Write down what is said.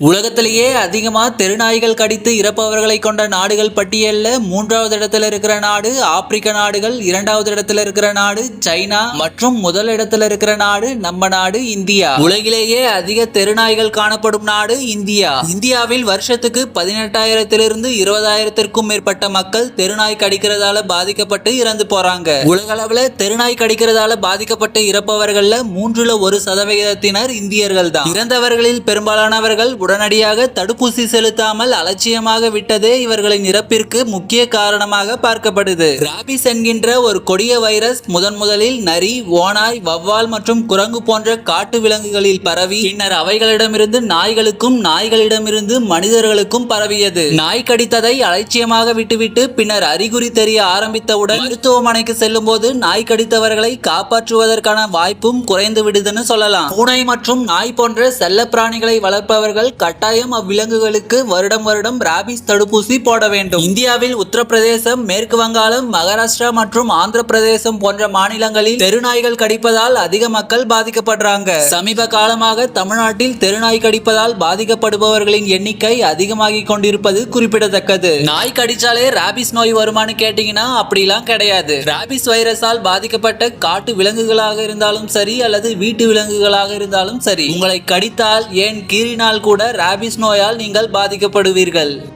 உலகத்திலேயே அதிகமாக தெருநாய்கள் கடித்து இறப்பவர்களை கொண்ட நாடுகள் பட்டியலில் மூன்றாவது இடத்துல இருக்கிற நாடு ஆப்பிரிக்க நாடுகள் இரண்டாவது இடத்துல இருக்கிற நாடு சைனா மற்றும் முதல் இடத்துல இருக்கிற நாடு நம்ம நாடு இந்தியா. உலகிலேயே அதிக தெருநாய்கள் காணப்படும் நாடு இந்தியா. இந்தியாவில் வருஷத்துக்கு பதினெட்டாயிரத்திலிருந்து இருபதாயிரத்திற்கும் மேற்பட்ட மக்கள் தெருநாய் கடிக்கிறதால பாதிக்கப்பட்டு இறந்து போறாங்க. உலக அளவுல தெருநாய் கடிக்கிறதால பாதிக்கப்பட்டு இறப்பவர்கள்ல மூன்றுல ஒரு சதவிகிதத்தினர் இந்தியர்கள் தான் இறந்தவர்களில் பெரும்பாலானவர்கள் உடனடியாக தடுப்பூசி செலுத்தாமல் அலட்சியமாக விட்டதே இவர்களின் இறப்பிற்கு முக்கிய காரணமாக பார்க்கப்படுது. ராபிஸ் என்கின்ற ஒரு கொடிய வைரஸ் முதன் முதலில் நரி ஓனாய் வவ்வால் மற்றும் குரங்கு போன்ற காட்டு விலங்குகளில் பரவி பின்னர் அவைகளிடமிருந்து நாய்களுக்கும் நாய்களிடமிருந்து மனிதர்களுக்கும் பரவியது. நாய் கடித்ததை அலட்சியமாக விட்டுவிட்டு பின்னர் அறிகுறி தெரிய ஆரம்பித்தவுடன் மருத்துவமனைக்கு செல்லும் போது நாய் கடித்தவர்களை காப்பாற்றுவதற்கான வாய்ப்பும் குறைந்து விடுதுன்னு சொல்லலாம். பூனை மற்றும் நாய் போன்ற செல்ல பிராணிகளை வளர்ப்பவர்கள் கட்டாயம் அவ்விலங்குகளுக்கு வருடம் வருடம் ராபிஸ் தடுப்பூசி போட வேண்டும். இந்தியாவில் உத்தரப்பிரதேசம் மேற்கு வங்காளம் மகாராஷ்டிரா மற்றும் ஆந்திர பிரதேசம் போன்ற மாநிலங்களில் தெருநாய்கள் கடிப்பதால் அதிக மக்கள் பாதிக்கப்படுறாங்க. சமீப காலமாக தமிழ்நாட்டில் தெருநாய் கடிப்பதால் பாதிக்கப்படுபவர்களின் எண்ணிக்கை அதிகமாகிக் கொண்டிருப்பது குறிப்பிடத்தக்கது. நாய் கடிச்சாலே ராபிஸ் நோய் வருமானு கேட்டீங்கன்னா அப்படிலாம் கிடையாது. ராபிஸ் வைரஸால் பாதிக்கப்பட்ட காட்டு விலங்குகளாக இருந்தாலும் சரி அல்லது வீட்டு விலங்குகளாக இருந்தாலும் சரி உங்களை கடித்தால் ஏன் கீறினால் கூட ராபிஸ் நோயால் நீங்கள் பாதிக்கப்படுவீர்கள்.